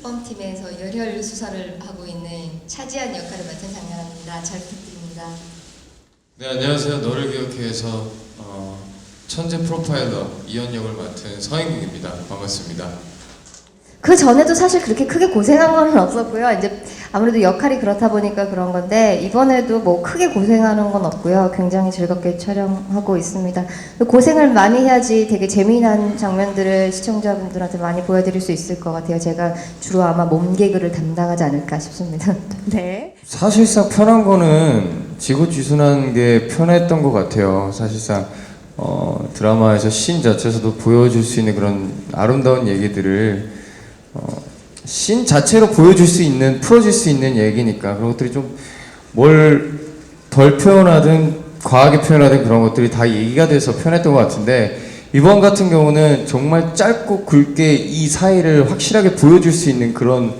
특범팀에서 열혈 수사를 하고 있는 차지한 역할을 맡은 장나라입니다. 잘 부탁드립니다. 네 안녕하세요 너를 기억해서 어, 천재 프로파일러 이현 역을 맡은 서인국입니다 반갑습니다 그 전에도 사실 그렇게 크게 고생한 건 없었고요. 이제 아무래도 역할이 그렇다 보니까 그런 건데 이번에도 뭐 크게 고생하는 건 없고요. 굉장히 즐겁게 촬영하고 있습니다. 고생을 많이 해야지 되게 재미난 장면들을 시청자분들한테 많이 보여드릴 수 있을 것 같아요. 제가 주로 아마 몸 개그를 담당하지 않을까 싶습니다. 네. 사실상 편한 거는 지고지순한 게 편했던 것 같아요 사실상 어, 드라마에서 신 자체에서도 보여줄 수 있는 그런 아름다운 얘기들을 어, 신 자체로 보여줄 수 있는 풀어줄 수 있는 얘기니까 그런 것들이 좀 뭘 덜 표현하든 과하게 표현하든 그런 것들이 다 얘기가 돼서 편했던 것 같은데 이번 같은 경우는 정말 짧고 굵게 이 사이를 확실하게 보여줄 수 있는 그런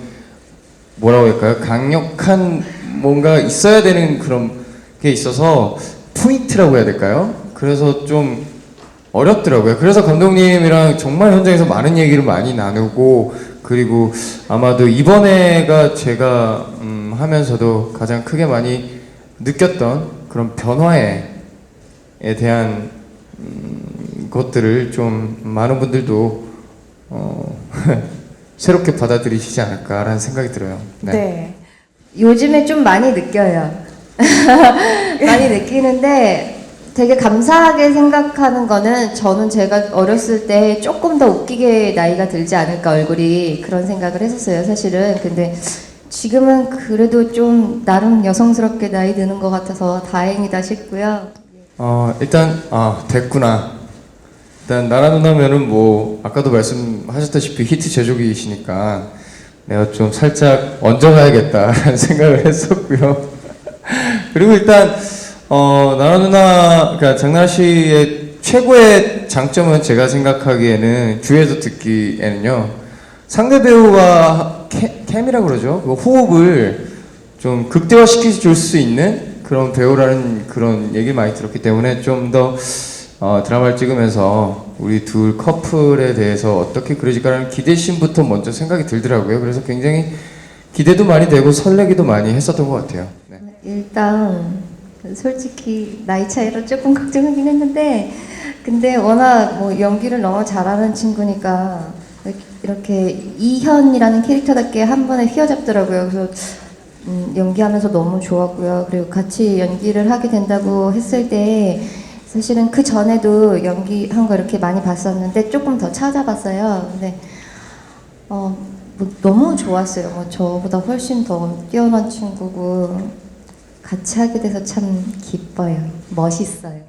뭐라고 할까요? 강력한 뭔가 있어야 되는 그런 게 있어서 포인트라고 해야 될까요? 그래서 좀 어렵더라고요. 그래서 감독님이랑 정말 현장에서 많은 얘기를 많이 나누고 그리고 아마도 이번에가 제가 음, 하면서도 가장 크게 많이 느꼈던 그런 변화에 에 대한 음, 것들을 좀 많은 분들도 어, 새롭게 받아들이시지 않을까라는 생각이 들어요. 네. 요즘에 좀 많이 느껴요. 많이 느끼는데 되게 감사하게 생각하는 거는 저는 제가 어렸을 때 조금 더 웃기게 나이가 들지 않을까 얼굴이 그런 생각을 했었어요 사실은 근데 지금은 그래도 좀 나름 여성스럽게 나이 드는 것 같아서 다행이다 싶고요 어 일단 아 됐구나. 일단 나라 누나면은 뭐 아까도 말씀하셨다시피 히트 제조기이시니까 내가 좀 살짝 얹어가야겠다라는 생각을 했었고요. 그리고 일단 어 나라 누나 그러니까 장나 씨의 최고의 장점은 제가 생각하기에는 주위에서 듣기에는요 상대 배우와 케, 캠이라 그러죠 그 호흡을 좀 극대화시켜 줄수 있는 그런 배우라는 그런 얘기 많이 들었기 때문에 좀더 어, 드라마를 찍으면서 우리 둘 커플에 대해서 어떻게 그려질까라는 기대심부터 먼저 생각이 들더라고요. 그래서 굉장히 기대도 많이 되고 설레기도 많이 했었던 것 같아요. 네. 일단 솔직히 나이 차이로 조금 걱정하긴 했는데 근데 워낙 뭐 연기를 너무 잘하는 친구니까 이렇게 이현이라는 캐릭터답게 한 번에 휘어잡더라고요. 그래서 음, 연기하면서 너무 좋았고요. 그리고 같이 연기를 하게 된다고 했을 때 사실은 그 전에도 연기한 거 이렇게 많이 봤었는데 조금 더 찾아봤어요. 근데 어, 뭐 너무 좋았어요. 뭐 저보다 훨씬 더 뛰어난 친구고 같이 하게 돼서 참 기뻐요. 멋있어요.